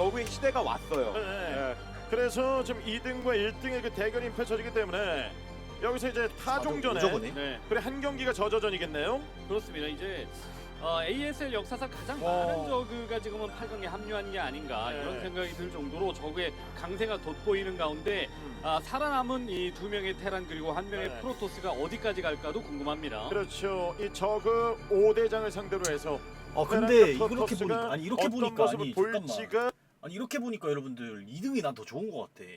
저그의 시대가 왔어요. 네. 예. 그래서 지금 2등과 1등의 그 대결이 펼쳐지기 때문에 여기서 이제 타종전에 무조건이. 네, 그래 한 경기가 저저전이겠네요. 그렇습니다. 이제 어, ASL 역사상 가장 와. 많은 저그가 지금은 8강에 합류한 게 아닌가 네. 이런 생각이 들 정도로 적의 강세가 돋보이는 가운데 음. 아, 살아남은 이 두 명의 테란 그리고 한 명의 네. 프로토스가 어디까지 갈까도 궁금합니다. 그렇죠. 이 저그 5대장을 상대로 해서 아 근데 이렇게 프로토스가 보니까 아니 이렇게 어떤 보니까 모습을 아니 잠깐만 볼지가 아니 이렇게 보니까 여러분들 2등이 난 더 좋은 것 같아.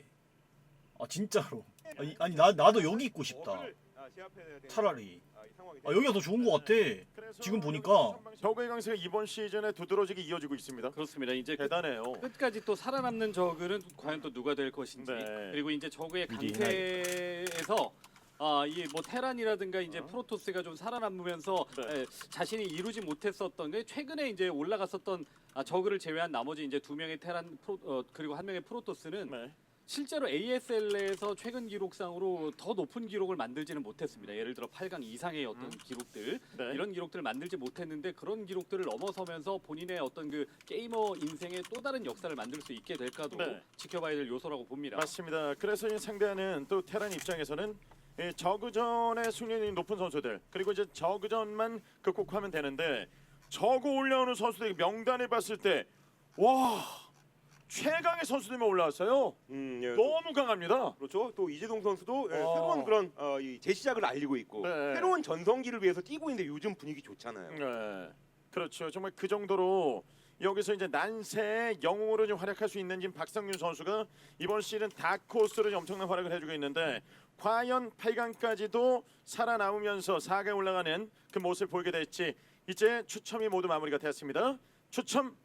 아 진짜로. 아니, 아니 나 나도 여기 있고 싶다. 아, 제압해야 되는, 차라리. 아, 아 여기가 더 좋은 것 같아. 그래서 지금 보니까 저그의 강세가 이번 시즌에 두드러지게 이어지고 있습니다. 그렇습니다. 이제 끝- 대단해요. 끝까지 또 살아남는 저그는 과연 또 누가 될 것인지 네. 그리고 이제 저그의 미리 강세에서 아, 이뭐 테란이라든가 이제 어? 프로토스가 좀 살아남으면서 네. 에, 자신이 이루지 못했었던 게 최근에 이제 올라갔었던 아, 저그를 제외한 나머지 이제 두 명의 테란 프로, 어, 그리고 한 명의 프로토스는 네. 실제로 ASL에서 최근 기록상으로 더 높은 기록을 만들지는 못했습니다. 예를 들어 8강 이상의 어떤 음. 기록들 네. 이런 기록들을 만들지 못했는데 그런 기록들을 넘어서면서 본인의 어떤 그 게이머 인생의 또 다른 역사를 만들 수 있게 될까도 네. 지켜봐야 될 요소라고 봅니다. 맞습니다. 그래서 이 상대하는 또 테란 입장에서는 이 저그전의 승률이 높은 선수들 그리고 이제 저그전만 극복하면 되는데 저그 올라오는 선수들 명단을 봤을 때와 최강의 선수들만 올라왔어요. 음, 예, 또- 너무 강합니다. 그렇죠. 또 이재동 선수도 예, 어. 새로운 그런 어, 이 재시작을 알리고 있고 네. 새로운 전성기를 위해서 뛰고 있는데 요즘 분위기 좋잖아요. 네, 그렇죠. 정말 그 정도로 여기서 이제 난세의 영웅으로 좀 활약할 수 있는 지금 박상윤 선수가 이번 시즌 다크호스로 좀 엄청난 활약을 해주고 있는데 과연 8강까지도 살아남으면서 4강에 올라가는 그 모습을 보이게 될지 이제 추첨이 모두 마무리가 되었습니다. 추첨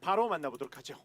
바로 만나보도록 하죠.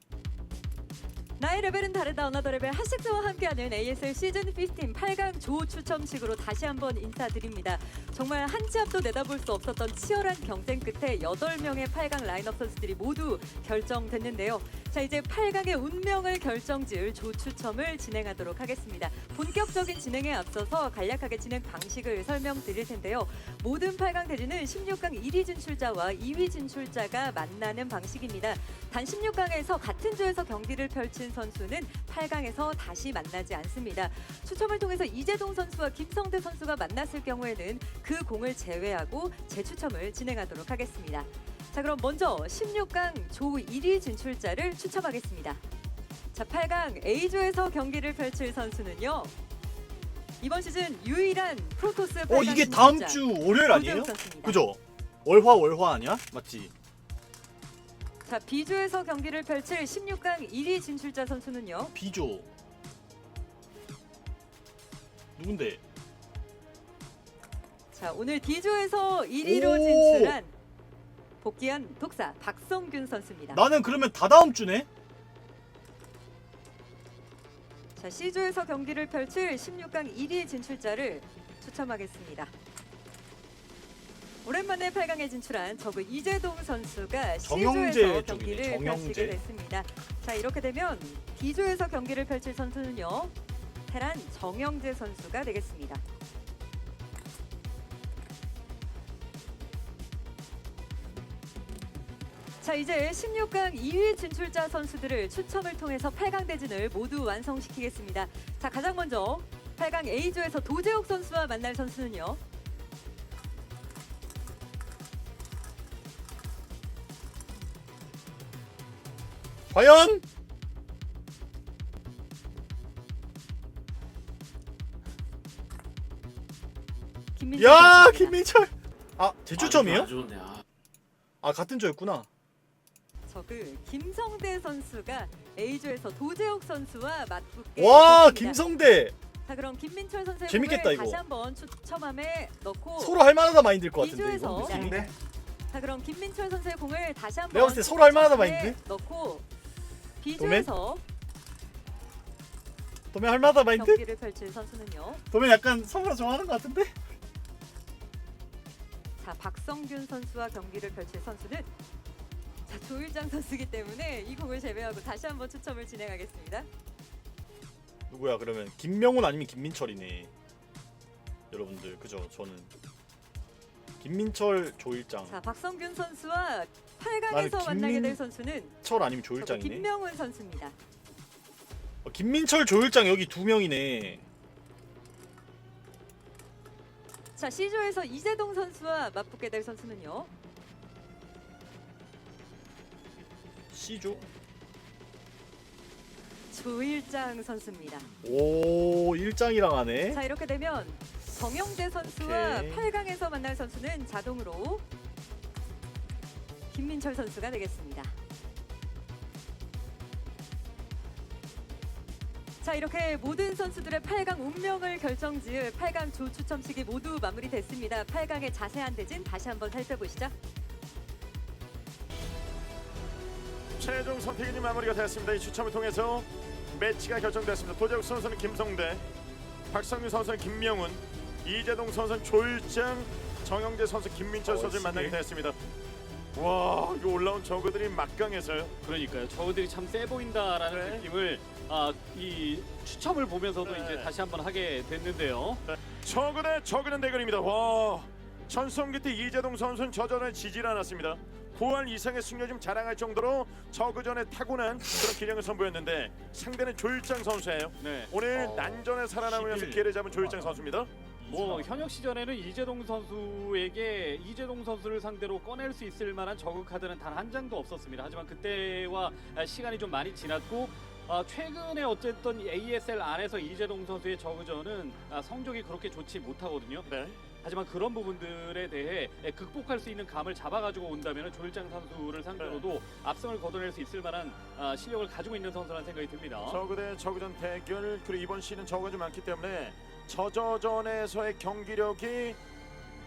나의 레벨은 다르다 어나더 레벨 하식스와 함께하는 ASL 시즌 15 8강 조 추첨식으로 다시 한번 인사드립니다. 정말 한 치 앞도 내다볼 수 없었던 치열한 경쟁 끝에 8명의 8강 라인업 선수들이 모두 결정됐는데요. 자 이제 8강의 운명을 결정지을 조 추첨을 진행하도록 하겠습니다. 본격적인 진행에 앞서서 간략하게 진행 방식을 설명드릴 텐데요. 모든 8강 대진은 16강 1위 진출자와 2위 진출자가 만나는 방식입니다. 단 16강에서 같은 조에서 경기를 펼친 선수는 8강에서 다시 만나지 않습니다. 추첨을 통해서 이재동 선수와 김성대 선수가 만났을 경우에는 그 공을 제외하고 재추첨을 진행하도록 하겠습니다. 자 그럼 먼저 16강 조 1위 진출자를 추첨하겠습니다. 자 8강 A조에서 경기를 펼칠 선수는요. 이번 시즌 유일한 프로토스 8강 어 이게 다음 주 월요일 아니에요? 그죠? 월화 월화 아니야? 맞지? 자 B조에서 경기를 펼칠 16강 1위 진출자 선수는요. 비조. 누군데? 자 오늘 D조에서 1위로 오! 진출한 복귀한 독사 박성균 선수입니다. 나는 그러면 다 다음 주네. 자 C조에서 경기를 펼칠 16강 1위 진출자를 추첨하겠습니다. 오랜만에 8강에 진출한 저그 이재동 선수가 정영재 C조에서 쪽이네, 경기를 정영재. 펼치게 됐습니다. 자 이렇게 되면 D조에서 경기를 펼칠 선수는요 테란 정영재 선수가 되겠습니다. 자 이제 16강 2위 진출자 선수들을 추첨을 통해서 8강 대진을 모두 완성시키겠습니다. 자 가장 먼저 8강 A조에서 도재욱 선수와 만날 선수는요. 과연? 김민철 야 선수입니다. 김민철. 아 재추첨이에요? 좋네. 아, 아 같은 조였구나. 저그 김성대 선수가 A조에서 도재욱 선수와 맞붙게 와 됐습니다. 김성대 자 그럼 김민철 선수의 재밌겠다, 공을 이거. 다시 한번 추첨함에 넣고 서로 할 만하다 마인드일 것 같은데 이조에서 이거. 자 그럼 김민철 선수의 공을 다시 한번 내가 봤을 때 서로 할 만하다 추첨함에 마인드? 넣고 B조에서 도면 할 만하다 마인드? 경기를 펼칠 선수는요. 도면 약간 서로 좋아하는 것 같은데? 자 박성균 선수와 경기를 펼칠 선수는 자 조일장 선수기 때문에 이 공을 제외하고 다시 한번 추첨을 진행하겠습니다. 누구야 그러면 김명훈 아니면 김민철이네. 여러분들 그죠? 저는 김민철 조일장. 자 박성균 선수와 8강에서 나는 만나게 김민- 될 선수는 철 아니면 저거 조일장이네. 김명훈 선수입니다. 어, 김민철 조일장 여기 두 명이네. 자 C조에서 이재동 선수와 맞붙게 될 선수는요. C조. 조일장 선수입니다. 오 일장이랑 하네. 자 이렇게 되면 정영재 선수와 오케이. 8강에서 만날 선수는 자동으로 김민철 선수가 되겠습니다. 자 이렇게 모든 선수들의 8강 운명을 결정지을 8강 조 추첨식이 모두 마무리됐습니다. 8강의 자세한 대진 다시 한번 살펴보시죠. 최종 선택이 이제 마무리가 됐습니다. 이 추첨을 통해서 매치가 결정됐습니다. 도재욱 선수는 김성대, 박성규 선수는 김명훈, 이재동 선수는 조일장, 정영재 선수, 김민철 어, 선수를 만나게 시계. 됐습니다. 와, 이거 올라온 저그들이 막강해서요. 그러니까요. 저들이 참 세 보인다라는 네. 느낌을 아, 이 추첨을 보면서도 네. 이제 다시 한번 하게 됐는데요. 저그 대 저그는 대결입니다. 와, 전성기 때 이재동 선수는 저전에 지질 않았습니다. 9월 이상의 승리 좀 자랑할 정도로 저그 전에 타고난 그런 기량을 선보였는데 상대는 조일장 선수예요. 네. 오늘 어, 난전에 살아남으면서 11. 기회를 잡은 조일장 선수입니다. 뭐 현역 시절에는 이재동 선수에게 이재동 선수를 상대로 꺼낼 수 있을 만한 저그 카드는 단 한 장도 없었습니다. 하지만 그때와 아, 시간이 좀 많이 지났고 아, 최근에 어쨌든 ASL 안에서 이재동 선수의 저그전은 아, 성적이 그렇게 좋지 못하거든요. 네. 하지만 그런 부분들에 대해 예, 극복할 수 있는 감을 잡아가지고 온다면 조일장 선수를 상대로도 압승을 거둬낼 수 있을 만한 아, 실력을 가지고 있는 선수라는 생각이 듭니다. 저그 대 저그전 대결 그리고 이번 시즌 저그가 좀 많기 때문에 저저전에서의 경기력이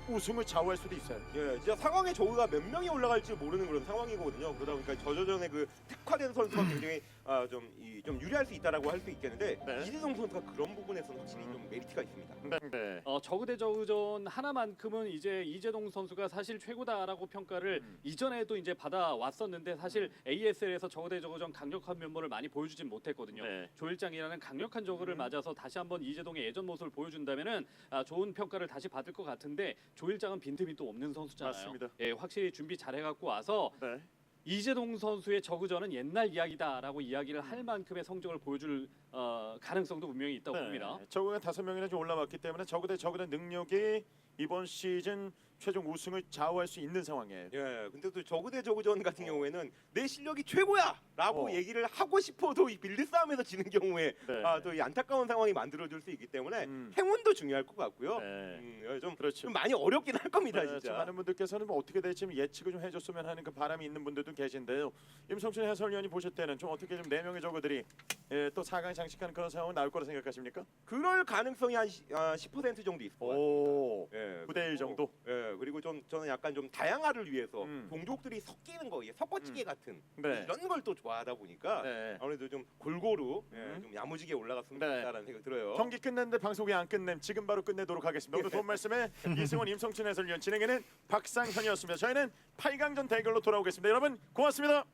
우승을 좌우할 수도 있어요. 예, 진짜 상황에 저우가 몇 명이 올라갈지 모르는 그런 상황이거든요. 그러다 보니까 저저전에 그 특화된 선수가 굉장히 아, 좀, 이, 좀 유리할 수 있다라고 할 수 있겠는데 네. 이재동 선수가 그런 부분에서는 확실히 좀 메리트가 있습니다. 네. 네. 어, 저그 대 저그전 하나만큼은 이제 이재동 선수가 사실 최고다라고 평가를 음. 이전에도 이제 받아 왔었는데 사실 ASL에서 저그 대 저그전 강력한 면모를 많이 보여주진 못했거든요. 네. 조일장이라는 강력한 저그를 음. 맞아서 다시 한번 이재동의 예전 모습을 보여준다면은 아, 좋은 평가를 다시 받을 것 같은데 조일장은 빈틈이 또 없는 선수잖아요. 맞습니다. 예, 확실히 준비 잘 해갖고 와서 네. 이재동 선수의 저그전은 옛날 이야기다라고 이야기를 할 만큼의 성적을 보여줄 어, 가능성도 분명히 있다고 봅니다. 네. 저그가 다섯 명이나 좀 올라왔기 때문에 저그 대 저그의 능력이 이번 시즌 최종 우승을 좌우할 수 있는 상황이에요. 예, 근데 또 저그 대 저그전 같은 경우에는 내 실력이 최고야라고 어. 얘기를 하고 싶어도 이 빌드 싸움에서 지는 경우에 네. 아, 또이 안타까운 상황이 만들어질 수 있기 때문에 음. 행운도 중요할 것 같고요. 네. 음, 예, 좀, 그렇죠. 좀 많이 어렵긴 할 겁니다, 네, 좀 진짜. 많은 분들께서는 뭐 어떻게 될지 좀 예측을 좀 해줬으면 하는 그 바람이 있는 분들도 계신데요. 임성춘 해설위원이 보실 때는 좀 어떻게 좀 네 명의 저그들이 예, 또 4강 장식하는 그런 상황이 나올 거라 생각하십니까? 그럴 가능성이 한 시- 아, 10% 정도 있을 것. 오, 예, 9대 1 그리고- 예, 그리고 좀 저는 약간 좀 다양화를 위해서 음. 동족들이 섞이는 거, 이게 섞어찌개 같은 네. 이런 걸 또 좋아하다 보니까 네. 아무래도 좀 골고루 예, 음. 좀 야무지게 올라갔으면 네. 좋겠다라는 생각 이 들어요. 경기 끝냈는데 방송이 안 끝냄. 지금 바로 끝내도록 하겠습니다. 오늘 돈 말씀에 이승원, 임성춘 해설위원 진행에는 박상현이었습니다. 저희는 8강전 대결로 돌아오겠습니다. 여러분 고맙습니다.